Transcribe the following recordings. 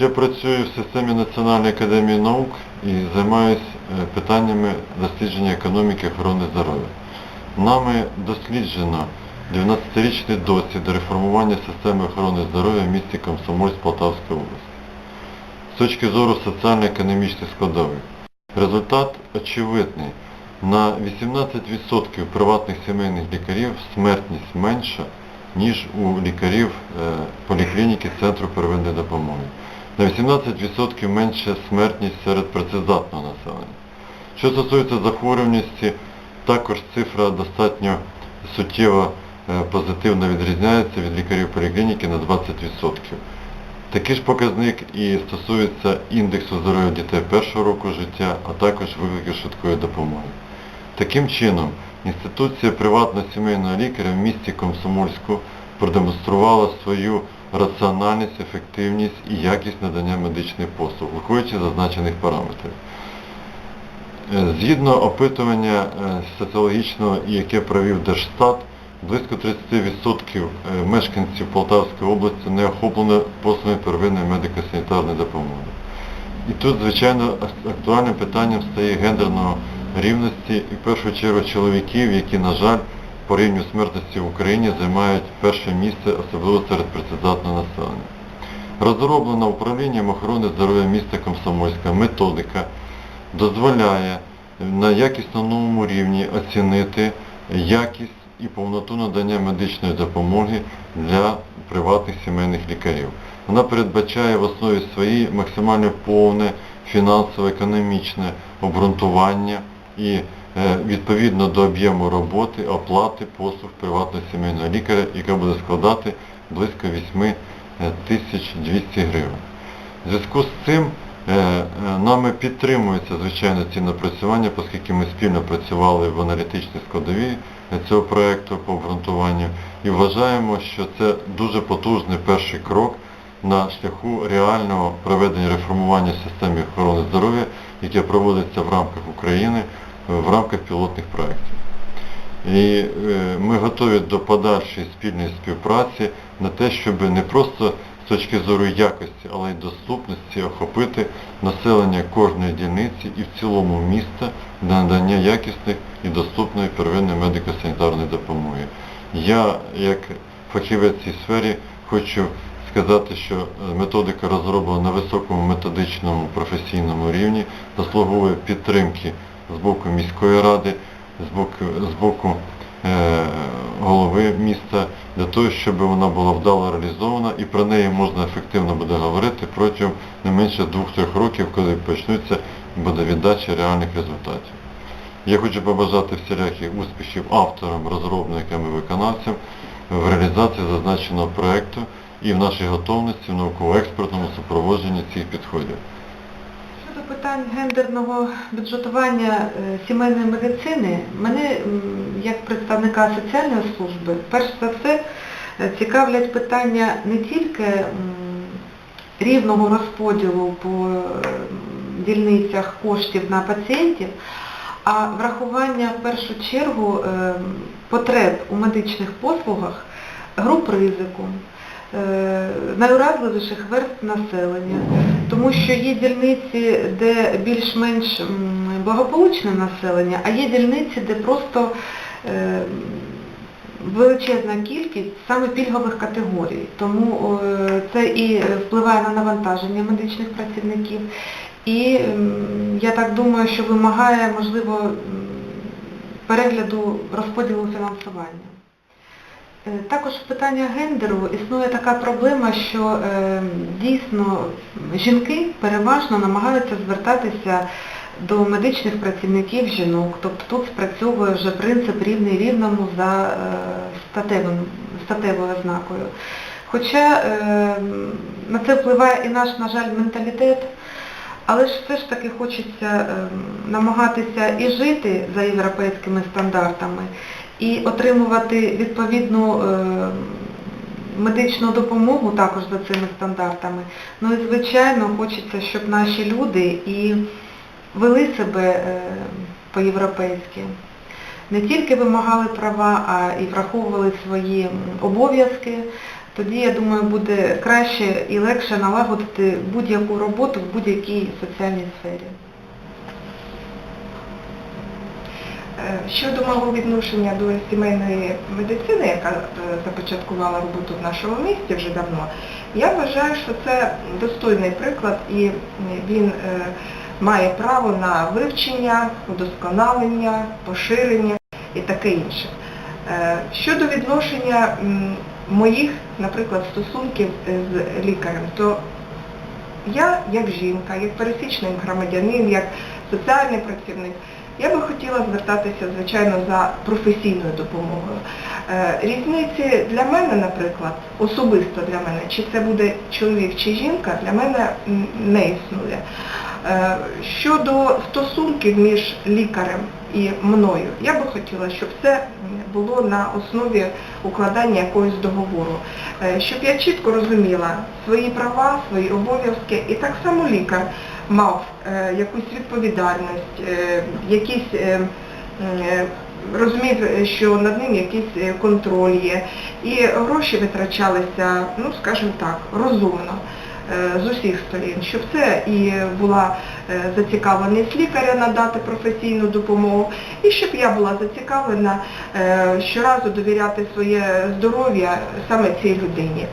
Я працюю в системі Національної академії наук і займаюся питаннями дослідження економіки охорони здоров'я. Нами досліджено 12-річний досвід реформування системи охорони здоров'я в місті Комсомольськ Полтавської області. З точки зору соціально-економічних складових. Результат очевидний. На 18% приватних сімейних лікарів смертність менша, ніж у лікарів е, поліклініки Центру первинної допомоги. На 18% менша смертність серед працездатного населення. Що стосується захворюваності, також цифра достатньо суттєво е, позитивно відрізняється від лікарів поліклініки на 20%. Такий ж показник і стосується індексу здоров'я дітей першого року життя, а також викликів швидкої допомоги. Таким чином, інституція приватного сімейного лікаря в місті Комсомольську продемонструвала свою раціональність, ефективність і якість надання медичних послуг, виходячи зазначених параметрів. Е, Згідно опитування е, соціологічного, яке провів Держстат, близько 30% е, мешканців Полтавської області не охоплено послугами первинної медико-санітарної допомоги. І тут, звичайно, актуальним питанням стає гендерного рівності і в першу чергу чоловіків, які, на жаль, по рівню смертності в Україні займають перше місце, особливо серед працездатного населення. Розроблена управлінням охорони здоров'я міста Комсомольська методика дозволяє на якісно-новому рівні оцінити якість і повноту надання медичної допомоги для приватних сімейних лікарів. Вона передбачає в основі своїй максимально повне фінансово-економічне обґрунтування і відповідно до об'єму роботи, оплати послуг приватного сімейного лікаря, яка буде складати близько 8 е, тисяч 200 гривень. В зв'язку з цим е, е, нами підтримується, звичайно, ці напрацювання, оскільки ми спільно працювали в аналітичній складовій е, цього проєкту по обґрунтуванню і вважаємо, що це дуже потужний перший крок на шляху реального проведення реформування системи охорони здоров'я, яке проводиться в рамках України, е, в рамках пілотних проєктів. І е, ми готові до подальшої спільної співпраці на те, щоб не просто з точки зору якості, але й доступності охопити населення кожної дільниці і в цілому міста для надання якісних і доступної первинної медико-санітарної допомоги. Я, як фахівець цій сфері, хочу сказати, що методика розроблена на високому методичному професійному рівні, заслуговує підтримки з боку міської ради, з боку, з боку е, голови міста, для того, щоб вона була вдало реалізована і про неї можна ефективно буде говорити протягом не менше двох-трьох років, коли почнуться буде віддача реальних результатів. Я хочу побажати всіляких успіхів авторам, розробникам і виконавцям в реалізації зазначеного проєкту і в нашій готовності в науково-експертному супроводженні цих підходів. Питань гендерного бюджетування е, сімейної медицини, мене як представника соціальної служби, перш за все е, цікавлять питання не тільки рівного розподілу по е, дільницях коштів на пацієнтів, а врахування в першу чергу потреб у медичних послугах, груп ризику, найуразливіших верств населення, тому що є дільниці, де більш-менш благополучне населення, а є дільниці, де просто е, величезна кількість саме пільгових категорій. Тому це і впливає на навантаження медичних працівників, і я так думаю, що вимагає, можливо, перегляду розподілу фінансування. Е, Також питання гендеру існує така проблема, що е, дійсно жінки переважно намагаються звертатися до медичних працівників жінок, тобто тут спрацьовує вже принцип рівний рівному за е, статевим, статевою ознакою. Хоча на це впливає і наш, на жаль, менталітет, але ж все ж таки хочеться е, намагатися і жити за європейськими стандартами, і отримувати відповідну е, медичну допомогу також за цими стандартами. Ну і звичайно хочеться, щоб наші люди і вели себе е, по-європейськи. Не тільки вимагали права, а і враховували свої обов'язки тоді, я думаю, буде краще і легше налагодити будь-яку роботу в будь-якій соціальній сфері. Е, Щодо мого відношення до сімейної медицини, яка е, започаткувала роботу в нашому місті вже давно, я вважаю, що це достойний приклад і він е, має право на вивчення, удосконалення, поширення і таке інше. Е, Щодо відношення моїх, наприклад, стосунків з лікарем, то я, як жінка, як пересічний громадянин, як соціальний працівник, я би хотіла звертатися, звичайно, за професійною допомогою. Е, Різниці для мене, наприклад, особисто для мене, чи це буде чоловік чи жінка, для мене не існує. Е, Щодо стосунків між лікарем і мною, я би хотіла, щоб це було на основі укладання якогось договору, Е, щоб я чітко розуміла свої права, свої обов'язки, і так само лікар мав е, якусь відповідальність, е, якісь е, розумів, що над ним якийсь контроль є, і гроші витрачалися, ну скажімо так, розумно з усіх сторін, щоб це і була зацікавленість лікаря надати професійну допомогу, і щоб я була зацікавлена щоразу довіряти своє здоров'я саме цій людині.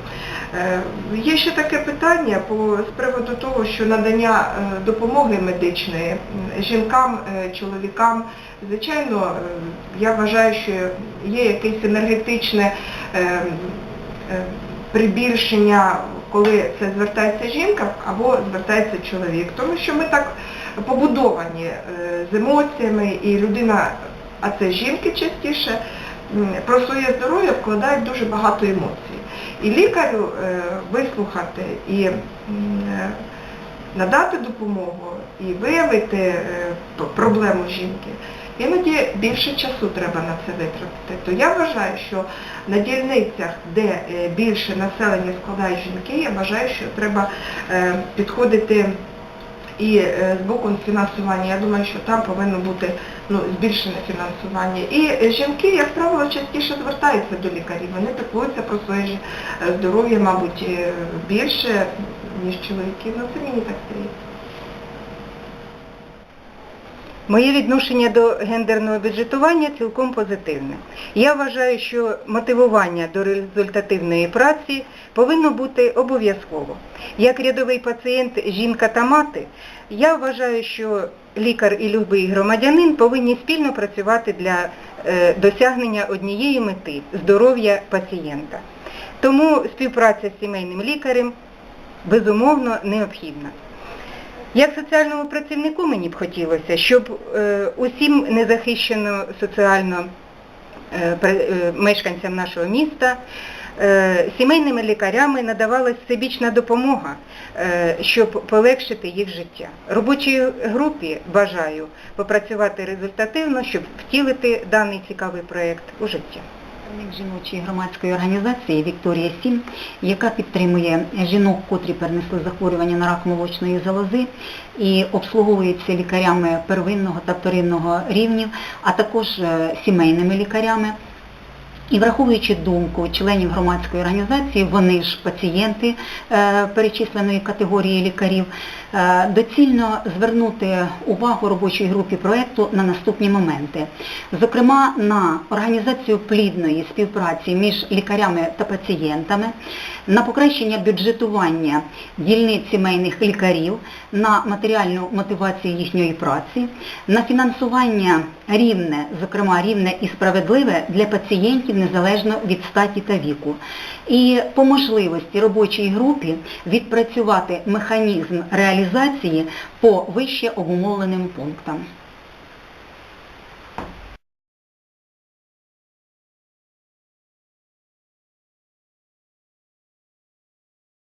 Е, Є ще таке питання з приводу того, що надання е, допомоги медичної жінкам, е, чоловікам, звичайно, я вважаю, що є якесь енергетичне прибільшення, коли це звертається жінка або звертається чоловік, тому що ми так побудовані з емоціями, і людина, а це жінки частіше, про своє здоров'я вкладають дуже багато емоцій. І лікарю е, вислухати і е, надати допомогу, і виявити е, проблему жінки, іноді більше часу треба на це витратити. То я вважаю, що на дільницях, де більше населення складають жінки, я вважаю, що треба підходити і з боку фінансування, я думаю, що там повинно бути ну, збільшене фінансування. І е, жінки, як правило, частіше звертаються до лікарів. Вони піклуються про своє е, здоров'я, мабуть, е, більше, ніж чоловіки. Ну, це мені так здається. Моє відношення до гендерного бюджетування цілком позитивне. Я вважаю, що мотивування до результативної праці повинно бути обов'язково. Як рядовий пацієнт, жінка та мати, я вважаю, що лікар і любий громадянин повинні спільно працювати для е, досягнення однієї мети здоров'я пацієнта. Тому співпраця з сімейним лікарем безумовно необхідна. Як соціальному працівнику мені б хотілося, щоб е, усім незахищено соціально е, мешканцям нашого міста сімейними лікарями надавалась всебічна допомога, е, щоб полегшити їх життя. Робочій групі бажаю попрацювати результативно, щоб втілити даний цікавий проєкт у життя. Представник жіночої громадської організації Вікторія Сім, яка підтримує жінок, котрі перенесли захворювання на рак молочної залози і обслуговується лікарями первинного та вторинного рівнів, а також е, сімейними лікарями. І враховуючи думку членів громадської організації, вони ж пацієнти е, перечисленої категорії лікарів, е, доцільно звернути увагу робочій групі проєкту на наступні моменти. Зокрема, на організацію плідної співпраці між лікарями та пацієнтами, на покращення бюджетування дільниць сімейних лікарів, на матеріальну мотивацію їхньої праці, на фінансування рівне, зокрема рівне і справедливе для пацієнтів незалежно від статі та віку. І по можливості робочій групі відпрацювати механізм реалізації по вище обумовленим пунктам.